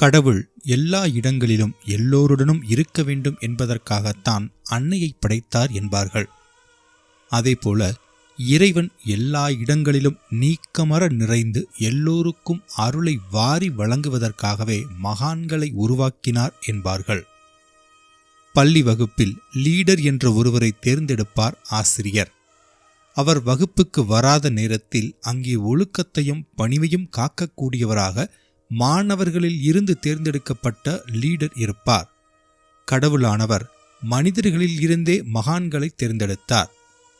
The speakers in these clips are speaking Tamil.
கடவுள் எல்லா இடங்களிலும் எல்லோருடனும் இருக்க வேண்டும் என்பதற்காகத்தான் அன்னையை படைத்தார் என்பார்கள். அதேபோல இறைவன் எல்லா இடங்களிலும் நீக்கமர நிறைந்து எல்லோருக்கும் அருளை வாரி வழங்குவதற்காகவே மகான்களை உருவாக்கினார் என்பார்கள். பள்ளி வகுப்பில் லீடர் என்ற ஒருவரை தேர்ந்தெடுப்பார் ஆசிரியர். அவர் வகுப்புக்கு வராத நேரத்தில் அங்கே ஒழுக்கத்தையும் பணிவையும் காக்கக்கூடியவராக மாணவர்களில் இருந்து தேர்ந்தெடுக்கப்பட்ட லீடர் இருப்பார். கடவுளானவர் மனிதர்களில் இருந்தே மகான்களை தேர்ந்தெடுத்தார்.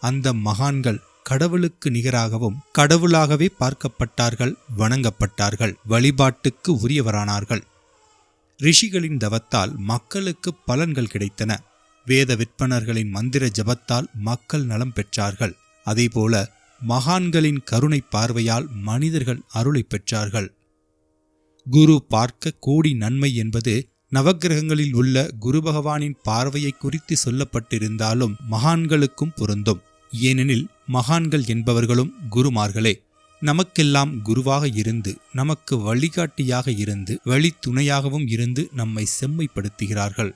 அந்த மகான்கள் கடவுளுக்கு நிகராகவும் கடவுளாகவே பார்க்கப்பட்டார்கள் வணங்கப்பட்டார்கள் வழிபாட்டுக்கு உரியவரானார்கள். ரிஷிகளின் தவத்தால் மக்களுக்கு பலன்கள் கிடைத்தன. வேத விற்பனர்களின் மந்திர ஜபத்தால் மக்கள் நலம் பெற்றார்கள். அதேபோல மகான்களின் கருணை பார்வையால் மனிதர்கள் அருளை பெற்றார்கள். குரு பார்க்க கோடி நன்மை என்பது நவக்கிரகங்களில் உள்ள குரு பகவானின் பார்வையை குறித்து சொல்லப்பட்டிருந்தாலும் மகான்களுக்கும் பொருந்தும். ஏனெனில் மகான்கள் என்பவர்களும் குருமார்களே. நமக்கெல்லாம் குருவாக இருந்து நமக்கு வழிகாட்டியாக இருந்து வழித்துணையாகவும் இருந்து நம்மை செம்மைப்படுத்துகிறார்கள்.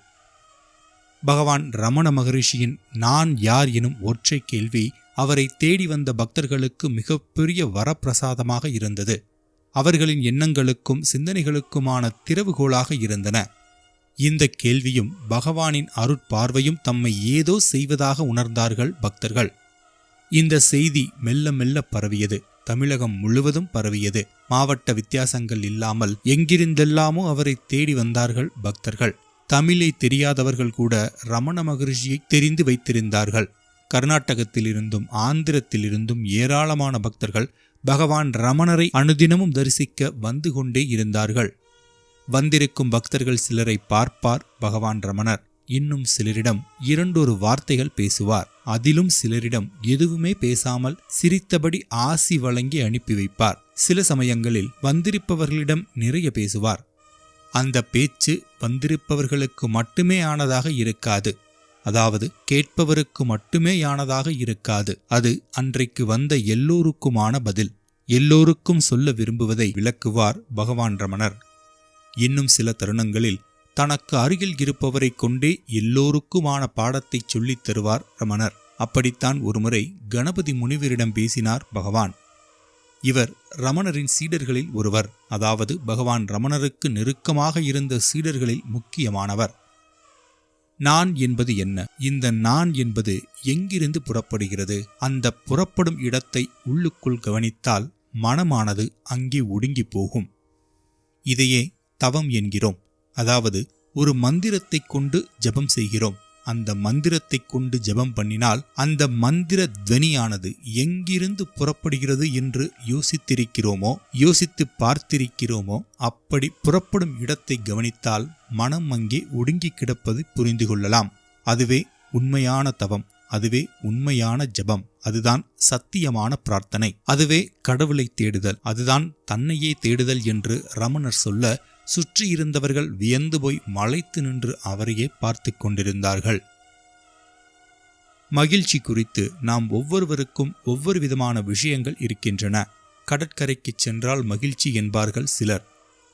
பகவான் ரமண மகரிஷியின் நான் யார் எனும் ஒற்றை கேள்வி அவரை தேடி வந்த பக்தர்களுக்கு மிகப்பெரிய வரப்பிரசாதமாக இருந்தது. அவர்களின் எண்ணங்களுக்கும் சிந்தனைகளுக்குமான திறவுகோலாக இருந்தன. இந்த கேள்வியும் பகவானின் அருட்பார்வையும் தம்மை ஏதோ செய்வதாக உணர்ந்தார்கள் பக்தர்கள். இந்த செய்தி மெல்ல மெல்ல பரவியது. தமிழகம் முழுவதும் பரவியது. மாவட்ட வித்தியாசங்கள் இல்லாமல் எங்கிருந்தெல்லாமோ அவரை தேடி வந்தார்கள் பக்தர்கள். தமிழை தெரியாதவர்கள் கூட ரமண மகரிஷியை தெரிந்து வைத்திருந்தார்கள். கர்நாடகத்திலிருந்தும் ஆந்திரத்திலிருந்தும் ஏராளமான பக்தர்கள் பகவான் ரமணரை அனுதினமும் தரிசிக்க வந்து கொண்டே இருந்தார்கள். வந்திருக்கும் பக்தர்கள் சிலரை பார்ப்பார் பகவான் ரமணர். இன்னும் சிலரிடம் இரண்டொரு வார்த்தைகள் பேசுவார். அதிலும் சிலரிடம் எதுவுமே பேசாமல் சிரித்தபடி ஆசி வழங்கி அனுப்பி வைப்பார். சில சமயங்களில் வந்திருப்பவர்களிடம் நிறைய பேசுவார். அந்த பேச்சு வந்திருப்பவர்களுக்கு மட்டுமே ஆனதாக இருக்காது. அதாவது கேட்பவருக்கு மட்டுமே யானதாக இருக்காது. அது அன்றைக்கு வந்த எல்லோருக்குமான பதில். எல்லோருக்கும் சொல்ல விரும்புவதை விளக்குவார் பகவான் ரமணர். இன்னும் சில தருணங்களில் தனக்கு அருகில் இருப்பவரை கொண்டே எல்லோருக்குமான பாடத்தை சொல்லித் தருவார் ரமணர். அப்படித்தான் ஒருமுறை கணபதி முனிவரிடம் பேசினார் பகவான். இவர் ரமணரின் சீடர்களில் ஒருவர் அதாவது பகவான் ரமணருக்கு நெருக்கமாக இருந்த சீடர்களில் முக்கியமானவர். நான் என்பது என்ன? இந்த நான் என்பது எங்கிருந்து புறப்படுகிறது? அந்த புறப்படும் இடத்தை உள்ளுக்குள் கவனித்தால் மனமானது அங்கே ஒடுங்கி போகும். இதையே தவம் என்கிறோம். அதாவது ஒரு மந்திரத்தை கொண்டு ஜெபம் செய்கிறோம். அந்த மந்திரத்தை கொண்டு ஜெபம் பண்ணினால் அந்த மந்திர துவனியானது எங்கிருந்து புறப்படுகிறது என்று யோசித்திருக்கிறோமோ யோசித்து பார்த்திருக்கிறோமோ அப்படி புறப்படும் இடத்தை கவனித்தால் மனம் அங்கே ஒடுங்கி கிடப்பது புரிந்து கொள்ளலாம். அதுவே உண்மையான தவம் அதுவே உண்மையான ஜபம் அதுதான் சத்தியமான பிரார்த்தனை. அதுவே கடவுளை தேடுதல் அதுதான் தன்னையே தேடுதல் என்று ரமணர் சொல்ல சுற்றி இருந்தவர்கள் வியந்து போய் மலைத்து நின்று அவரையே பார்த்து கொண்டிருந்தார்கள். மகிழ்ச்சி குறித்து நாம் ஒவ்வொருவருக்கும் ஒவ்வொரு விதமான விஷயங்கள் இருக்கின்றன. கடற்கரைக்குச் சென்றால் மகிழ்ச்சி என்பார்கள் சிலர்.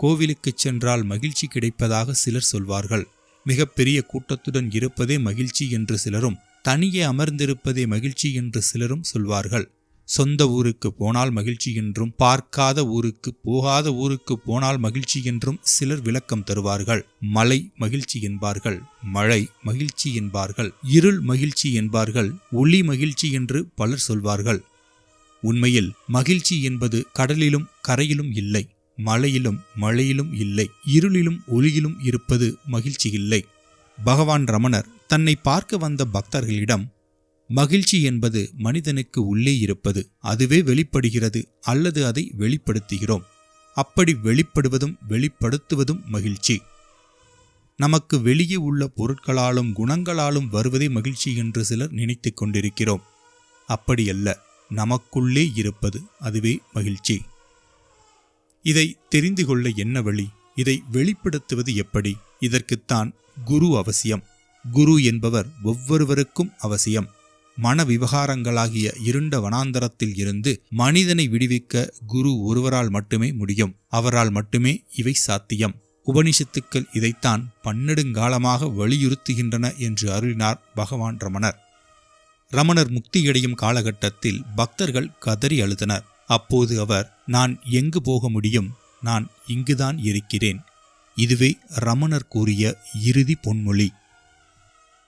கோவிலுக்குச் சென்றால் மகிழ்ச்சி கிடைப்பதாக சிலர் சொல்வார்கள். மிகப்பெரிய கூட்டத்துடன் இருப்பதே மகிழ்ச்சி என்று சிலரும் தனியே அமர்ந்திருப்பதே மகிழ்ச்சி என்று சிலரும் சொல்வார்கள். சொந்த ஊருக்கு போனால் மகிழ்ச்சி என்றும் பார்க்காத ஊருக்கு போகாத ஊருக்கு போனால் மகிழ்ச்சி என்றும் சிலர் விளக்கம் தருவார்கள். மலை மகிழ்ச்சி என்பார்கள் மழை மகிழ்ச்சி என்பார்கள் இருள் மகிழ்ச்சி என்பார்கள் ஒளி மகிழ்ச்சி என்று பலர் சொல்வார்கள். உண்மையில் மகிழ்ச்சி என்பது கடலிலும் கரையிலும் இல்லை. மலையிலும் மழையிலும் இல்லை இருளிலும் ஒளியிலும் இருப்பது மகிழ்ச்சி இல்லை பகவான் ரமணர் தன்னை பார்க்க வந்த பக்தர்களிடம் மகிழ்ச்சி என்பது மனிதனுக்கு உள்ளே இருப்பது அதுவே வெளிப்படுகிறது அல்லது அதை வெளிப்படுத்துகிறோம். அப்படி வெளிப்படுவதும் வெளிப்படுத்துவதும் மகிழ்ச்சி. நமக்கு வெளியே உள்ள பொருட்களாலும் குணங்களாலும் வருவதே மகிழ்ச்சி என்று சிலர் நினைத்து கொண்டிருக்கிறோம். அப்படியல்ல நமக்குள்ளே இருப்பது அதுவே மகிழ்ச்சி. இதை தெரிந்து கொள்ள என்ன வழி? இதை வெளிப்படுத்துவது எப்படி? இதற்குத்தான் குரு அவசியம். குரு என்பவர் ஒவ்வொருவருக்கும் அவசியம். மன விவகாரங்களாகிய இருண்ட வனாந்தரத்தில் இருந்து மனிதனை விடுவிக்க குரு ஒருவரால் மட்டுமே முடியும். அவரால் மட்டுமே இவை சாத்தியம். உபனிஷத்துக்கள் இதைத்தான் பன்னெடுங்காலமாக வலியுறுத்துகின்றன என்று அருளினார் பகவான் ரமணர். ரமணர் முக்தியடையும் காலகட்டத்தில் பக்தர்கள் கதறி அழுதனர். அப்போது அவர் நான் எங்கு போக முடியும் நான் இங்குதான் இருக்கிறேன். இதுவே ரமணர் கூறிய இறுதி பொன்மொழி.